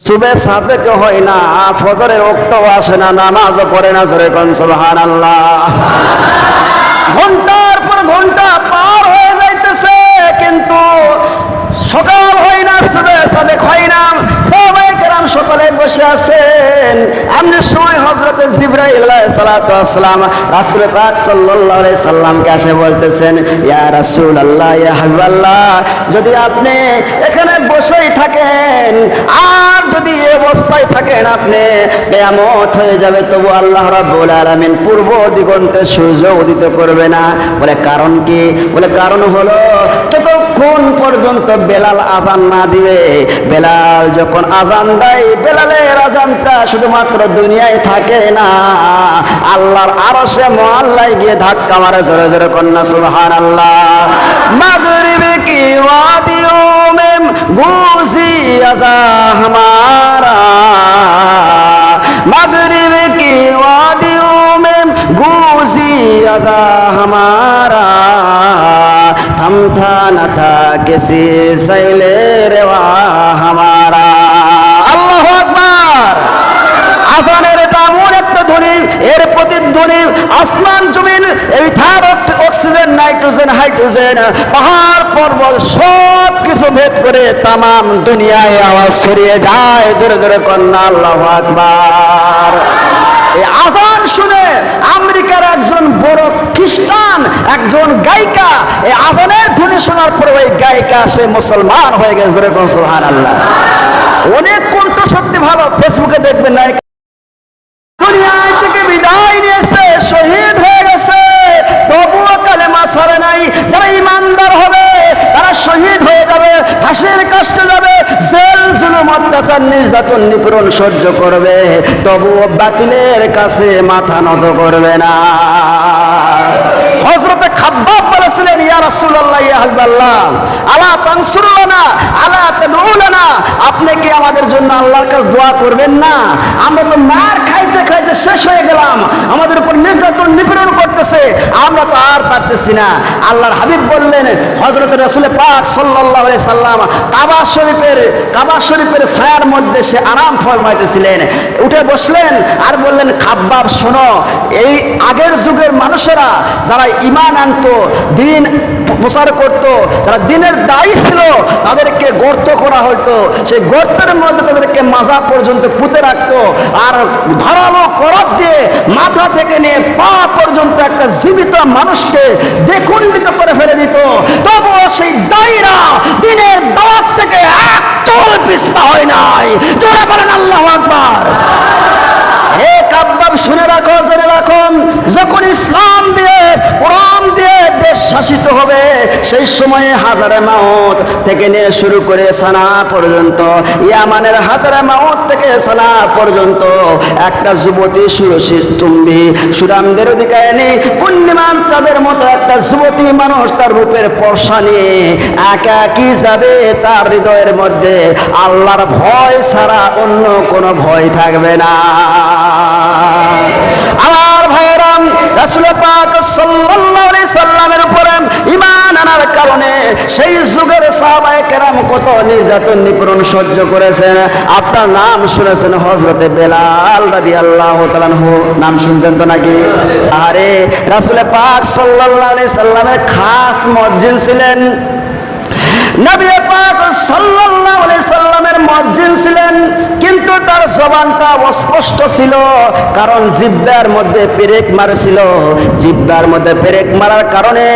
সুবে সাদেক হয় না, ফজরের রক্তও আসে না, নামাজ পড়ে না, জোরে কন সুবহান আল্লাহ ঘণ্টার পর ঘণ্টা পার হয়ে যাইতেছে, কিন্তু সকাল হয় না, সুবে সাদেক হয় না। বসে আছেন। এমনি সময় হজরতে রাসুল পাক সাল্লামকে আসে বলতেছেন, ইয়া রাসূল আল্লাহ যদি আপনি এখানে বসেই থাকেন, আর যদি অবস্থায় থাকেন আপনি, কেয়ামত হয়ে যাবে, তবু আল্লাহ রাব্বুল আলামিন পূর্ব দিগন্তে সূর্য উদিত করবে না। বলে কারণ কি? বলে কারণ হলো, যতক্ষণ পর্যন্ত বেলাল আজান না দিবে, বেলাল যখন আজান দেয় বেলালের আজানটা শুধুমাত্র দুনিয়ায় থাকে না। আল্লাহর আরও সে মহাল্লায় গিয়ে ধাক্কা মারে জোরে জোরে কন্যা সুলহান আল্লাহ মাগরিবে কি ওয়াদিও মেম গুজি আজা হামারা মাগরিবে কি ওয়াদিও মেম গুজি আজা হামারা থাম থা না থা কেসি সাইলে রে হমারা এর প্রতিধ্বনি আসমান জমিন, এই থার অক্সিজেন নাইট্রোজেন হাইড্রোজেন পাহাড়, পর্বত সব কিছু ভেদ করে তামাম দুনিয়ায় আওয়াজ ছড়িয়ে যায়। জোরে জোরে কন্যা, আল্লাহ আকবার। এই আজান শুনে আমেরিকার একজন বড় খ্রিস্টান, একজন গায়িকা, এই আজানের ধ্বনি শোনার পরে ওই গায়িকা, সে মুসলমান হয়ে গেছে। জোরে আল্লাহ অনেক কণ্ঠ সত্যি ভালো। ফেসবুকে দেখবেন না দুনিয়ায় থেকে বিদায় নিয়েছে শহীদ হয়ে গেছে তবুও কালেমা ছাড়ে নাই যারা ইমানদার হবে তারা শহীদ হয়ে যাবে ফাঁসির কাষ্টে যাবে জেল জুলুম অত্যাচার নির্যাতন নিপীড়ন সহ্য করবে, তবুও বাতিলের কাছে মাথা নত করবে না। হজরতে খাব্বাব বলেছিলেন, ইয়া রাসূলুল্লাহ, ইয়া হাবিবাল্লাহ আলা তানসুরুনা, আলা তাদউলানা আপনি কি আমাদের জন্য আল্লাহর কাছে দোয়া করবেন না। আমরা তো মার খাইতে খাইতে শেষ হয়ে গেলাম। আমাদের উপর নির্যাতন নিপীড়ন করতেছে। আমরা তো আর পারতেছি না। আল্লাহর হাবিব বললেন হজরত রসুল পাক আলাইহি সাল্লাম কাবা শরীফের কাবা শরীফের ছায়ার মধ্যে সে আরাম ফরমাইতেছিলেন। উঠে বসলেন আর বললেন, খাব্বাব, শোনো, এই আগের যুগের মানুষেরা যারা ইমান আনতো, দিন প্রচার করত, যারা দিনের দায়ী ছিল, তাদেরকে গর্ত করা হতো সেই গর্তের মধ্যে তাদেরকে মাজা পর্যন্ত পুঁতে রাখতো আর ধারালো করপ দিয়ে মাথা থেকে নিয়ে পা পর্যন্ত একটা জীবিত মানুষকে দ্বিখণ্ডিত করে ফেলে দিত। তবুও সেই দায়ীরা দিনের দাওয়াত থেকে এক চল পিছপা হয় নাই। জোরে বলেন আল্লাহ আকবার। হে কাব্বাব শুনে রাখো, জেনে রাখো। যখন ইসলাম দিয়ে, কোরআন দিয়ে দেশ শাসিত হবে, সেই সময়ে হাজারে মাউত থেকে নিয়ে শুরু করে সানা পর্যন্ত, ইয়ামানের হাজারে মাউত থেকে সানা পর্যন্ত একটা যুবতী সুরসী তুম্বি সুরামদের অধিকারিণী পূর্ণিমান চাঁদের মতো একটা যুবতী মানুষ তার রূপের পর্ষা নিয়ে একা কি যাবে তার হৃদয়ের মধ্যে? আল্লাহর ভয় ছাড়া অন্য কোনো ভয় থাকবে না। আমার ভাইয়েরাম, রাসুল পাক সাল্লাল্লাহু সাল্লামের উপরে ঈমান আনার কারণে সেই যুগের সাহাবায়ে কেরাম কত নির্যাতন, নিপীড়ন সহ্য করেছেন। আপনার নাম শুনেছেন হযরতে বেলাল রাদিয়াল্লাহু তাআলা নাম শুনছেন তো নাকি? আরে, রাসুল পাক সাল্লাল্লাহু আলাইহি সাল্লামের খাস মসজিদ ছিলেন। নবী পাক সাল্লাল্লাহু আলাইহি সাল্লামের মসজিদ ছিলেন কিন্তু তার জবানটা অস্পষ্ট ছিল, কারণ জিব্বার মধ্যে পেরেক মারছিল। জিব্বার মধ্যে পেরেক মারার কারণে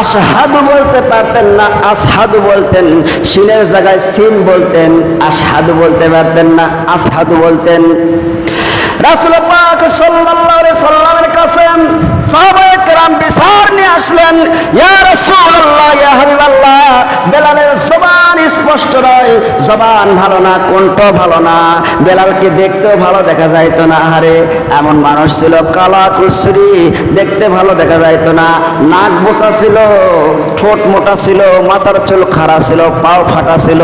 আশহাদু বলতে পারতেন না, আসহাদু বলতেন। সিনের জায়গায় সিন বলতেন আশহাদু বলতে পারতেন না, আসহাদু বলতেন। রাসূল পাক সাল্লাল্লাহু আলাইহি সাল্লামের কাছে সাহাবায়ে কেরাম বিচার নিয়ে আসলেন, ইয়া জবান ভালো না কণ্ঠ ভালো না, বেলালকে দেখতেও ভালো দেখা যাইতো না। আরে এমন মানুষ ছিল কালা কুসরি দেখতে ভালো দেখা যাইতো না। নাক বোসা ছিল, ঠোঁট মোটা ছিল, মাথার চুল খাড়া ছিল, পাও ফাটা ছিল,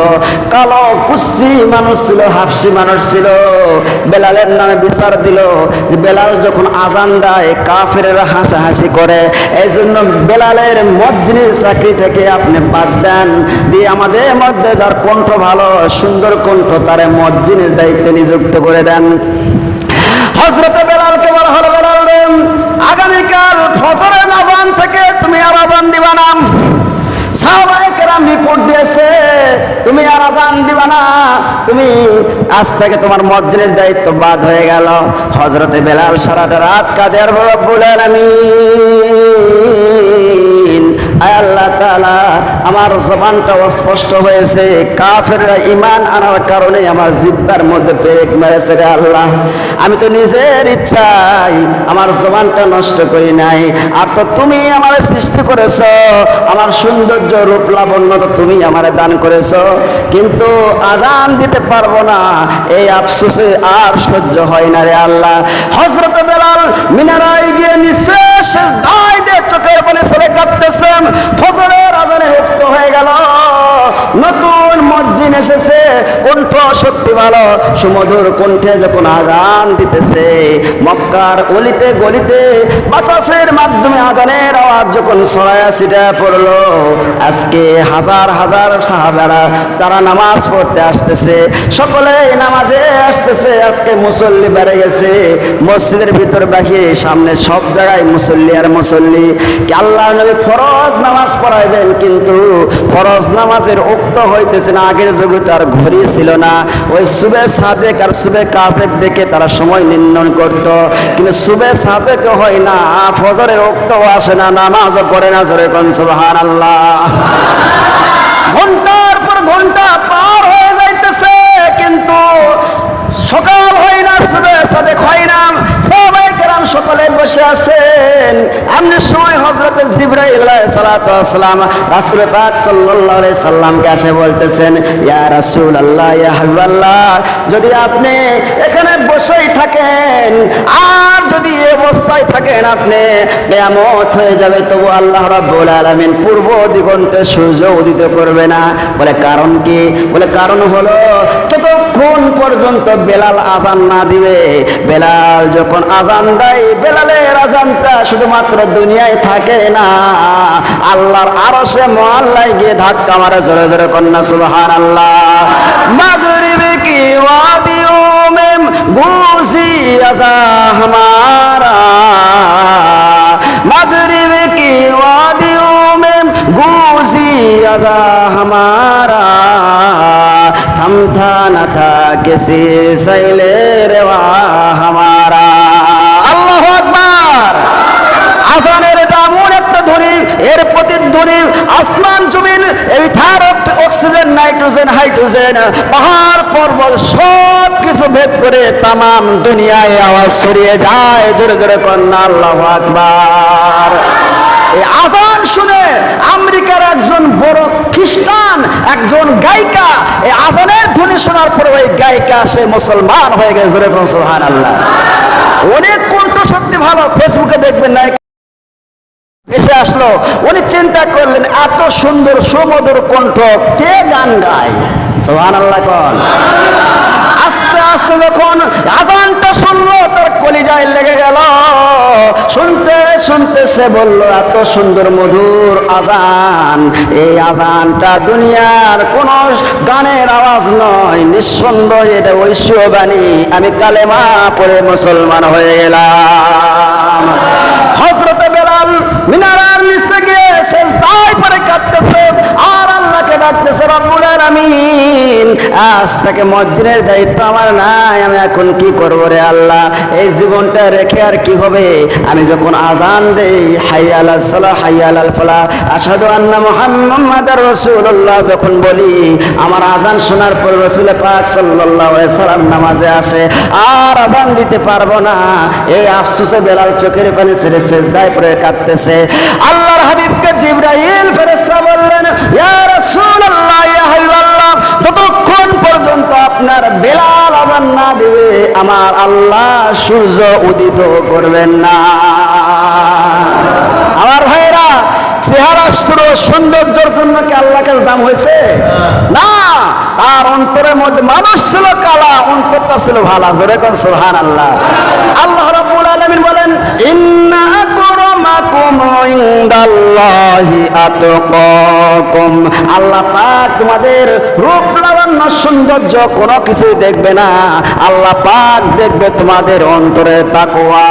কালো কুসরি মানুষ ছিল, হাফসি মানুষ ছিল। বেলালের নামে বিচার দিল যে বেলাল যখন আজান দেয়, কাফেরেরা হাসাহাসি করে। এই জন্য বেলালের মজ্জিনের চাকরি থেকে আপনি বাদ দেন। দিয়ে আমাদের মধ্যে যার কণ্ঠ ভালো সুন্দর কণ্ঠ তারে মজ্জিনের দায়িত্বে নিযুক্ত করে দেন। হজরতে বেলালকে বলা হলো বেলাল রে, আগামীকাল ফজরের আজান থেকে তুমি আর আজান দিবা না। সাহবাইকেরাম রিপোর্ট দিয়েছে তুমি আর আজান দিবা না। তুমি আজ থেকে তোমার মসজিদের দায়িত্ব বাদ হয়ে গেল। হজরতে বেলাল সারাটা রাত কাদের রব্বুল আলামিন। আল্লাহ তাআলা, আমার জবানটা অস্পষ্ট হয়েছে। কাফেররা ইমান আনার কারণে আমার জিব্বার মধ্যে পেরেক মেরেছে রে আল্লাহ। আমি তো নিজের ইচ্ছাই আমার জবানটা নষ্ট করি নাই। আর তো তুমি আমার সৃষ্টি করেছ, আমার সৌন্দর্য রূপ লাবণ্য তো তুমি আমার দান করেছ। কিন্তু আজান দিতে পারব না, এই আফসোসে আর সহ্য হয় না রে আল্লাহ। হজরত বেলাল মিনারায় গিয়ে নিঃশেষ দিয়ে চোখের পানি ছেলে কাঁদতেছেন ফজরের আজানে মুক্ত হয়ে গেল মসজিদ এসেছে কণ্ঠ সত্যি ভালো? সুমধুর কণ্ঠে যখন আজান দিতেছে, মক্কার অলিতে গলিতে বাতাসের মাধ্যমে আজানের আওয়াজ যখন ছড়ায়া ছিটা পড়ল, আজকে হাজার হাজার সাহাবারা তারা নামাজ পড়তে আসতেছে, সকলে নামাজে আসতেছে, আজকে মুসল্লি বেড়ে গেছে, মসজিদের ভিতর বাহিরে, সামনে সব জায়গায় মুসল্লি আর মুসল্লি। আল্লাহ নবী ফরজ নামাজ পড়াইবেন? কিন্তু ফরজ নামাজের উক্ত হইতেছে না, আগের যুগে তার ঘড়ি ছিল না। ওই সুবে সাদেক আর সুবে কাসেব দেখে তারা সময় নির্ণয় করত। কিন্তু সুবে সাদেক হয় না, ফজরের উক্ত আসে না নামাজও পড়ে না জোরে কোন সুবহানাল্লাহ। ঘণ্টার পর ঘণ্টা পার হয়ে যাইতেছে, কিন্তু সকাল হয় না সুবে সাদেক হয় না। সবাই সকালে বসে আছেন। এমনি সময় হজরত রাসুল পাক সাল্লামকে আসে বলতেছেন, ইয়া রাসূল আল্লাহ যদি আপনি এখানে বসেই থাকেন, আর যদি এই অবস্থায় থাকেন আপনি, কেয়ামত হয়ে যাবে, তবু আল্লাহ রাব্বুল পূর্ব দিগন্তে সূর্য উদিত করবে না। বলে কারণ কি? বলে কারণ হলো ততক্ষণ পর্যন্ত বেলাল আজান না দিবে? বেলাল যখন আজান দেয়, বেলালের আজানটা শুধুমাত্র দুনিয়ায় থাকে না। আল্লাহর আরও সে মহল্লায় গিয়ে ধাক্কা মারে জোরে জোরে কন্যা সুহার আল্লাহ মাগরিবে কি ওয়াদিও মেম গুজি আজা হামারা थमथा न था किसी सैले रेवा हमारा আল্লাহু আকবার আজানের এটা এমন একটা ধ্বনি এর প্রতিধ্বনি আসমান জমিন এই থার অক্সিজেন নাইট্রোজেন হাইড্রোজেন পাহাড় পর্বত সব কিছু ভেদ করে তামাম দুনিয়ায় আওয়াজ ছড়িয়ে যায় জোরে জোরে কন্যা আল্লাহু আকবার এই আজান শুনে আমেরিকার একজন বড় খ্রিস্টান, একজন গায়িকা। এই আজানের ধ্বনি শোনার পরে ওই গায়িকা, সে মুসলমান হয়ে গেছে। সোহান আল্লাহ অনেক কণ্ঠ সত্যি ভালো, ফেসবুকে দেখবেন না। এসে আসলো, উনি চিন্তা করলেন, এত সুন্দর, সুমধুর কণ্ঠ, কে গান গায়? সোহান আল্লাহ কন আস্তে আস্তে যখন আজানটা শুনলো, তার কলিজায় লেগে গেল। শুনতে শুনতে সে বলল, এত সুন্দর মধুর আজান। এই আজানটা দুনিয়ার কোন গানের আওয়াজ নয়, নিঃসন্দেহ এটা ঐশ্ববাণী আমি কালেমা পরে মুসলমান হয়ে গেলাম। হজরতে বেলাল মিনারার নিচে গিয়ে শেষ দায় পরে কাঁদতেছে, আর আল্লাহকে ডাকতেছে রব্বুল আলামিন। আজ থেকে মসজিদের দায়িত্ব আমার নাই, আমি এখন কি করব রে আল্লাহ? এই জীবনটা রেখে আর কি হবে? আমি যখন আজান দেই, হাই সালাহ, হাই আসাদু আন্না রাসূলুল্লাহ, যখন বলি, আমার আজান শোনার পর রাসূল পাক সাল্লাল্লাহু আলাইহি সাল্লাম নামাজে আসে, আর আজান দিতে পারব না। এই আফসোসে বেলাল চোখের পানি ছেড়ে সেজদায় পড়ে কাঁদতেছে। আল্লাহর হাবিবকে জিবরাইল ফেরেশতা আমার আল্লাহ সূর্য উদিত করবেন না। আমার ভাইরা চেহারা সৌন্দর্যের জন্য কি আল্লাহ কাছে দাম হয়েছে? না, তার অন্তরের মধ্যে মানুষ ছিল কালা, অন্তরটা ছিল ভালো। জোরে কোন সুবহান আল্লাহ আল্লাহ রাব্বুল আলামিন বলেন, ইন্না আক্রামাকুম ইনদাল্লাহি আতকাকুম। আল্লাহ পাক তোমাদের রূপ লাবণ্য সৌন্দর্য কোনো কিছুই দেখবে না। আল্লাহ পাক দেখবে তোমাদের অন্তরের তাকওয়া।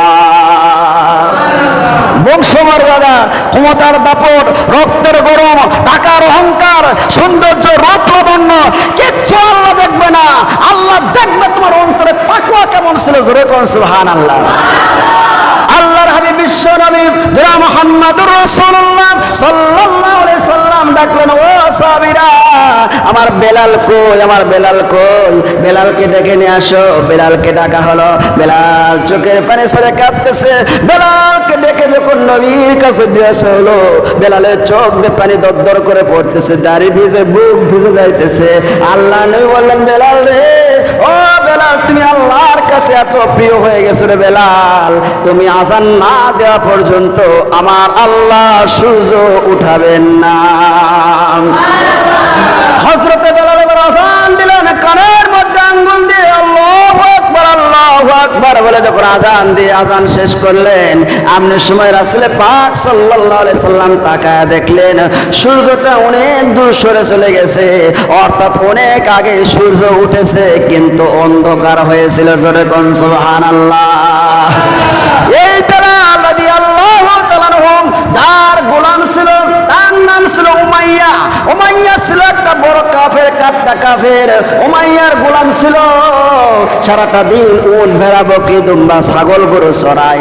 বংশমর্যাদা ক্ষমতার দাপট, রক্তের গরম, টাকার অহংকার, সৌন্দর্য রূপ লাবণ্য কিচ্ছু আল্লাহ দেখবে না। আল্লাহ দেখবে তোমার অন্তরে তাকুয়া কেমন ছিল জোরে কোন সুবহান আল্লাহ আল্লাহর হাবিব, বিশ্ব নবী যারা মুহাম্মাদুর রাসূলুল্লাহ সাল্লাল্লাহু আলাইহি সাল্লাম ডাকলেন, ও সাহাবীরা আমার বেলাল কই, আমার বেলাল কই? বেলালকে ডেকে নিয়ে আসো। বেলালকে ডাকা হলো। বেলাল চোখের পানি ছেড়ে কাঁদতেছে। বেলালকে ডেকে যখন নবীর কাছে নিয়ে আসা হলো, বেলালের চোখ দিয়ে পানি দরদর করে পড়তেছে, দাড়ি ভিজে, বুক ভিজে যাইতেছে। আল্লাহ নবী বললেন, বেলাল রে, ও বেলাল, তুমি আল্লাহর কাছে এত প্রিয় হয়ে গেছো রে বেলাল। তুমি আজান না দেওয়া পর্যন্ত আমার আল্লাহ সূর্য উঠাবেন না। হজরতে বেলাল এবার আজান দিলেন, কানের মধ্যে আঙ্গুল দিয়ে আল্লাহু আকবার আল্লাহু আকবার বলে যখন আজান দিয়ে আজান শেষ করলেন, আমনের সময় রাসূলে পাক সাল্লাল্লাহু আলাইহি সাল্লাম তাকায় দেখলেন, সূর্যটা অনেক দূর সরে চলে গেছে, অর্থাৎ অনেক আগে সূর্য উঠেছে, কিন্তু অন্ধকার হয়েছিল, জোরে কোন সুবহানাল্লাহ। কাটটা কাফের উমাইয়ার গোলাম ছিল। সারাটা দিন উল ভেড়া বকরি দুম্বা ছাগল গরু চড়ায়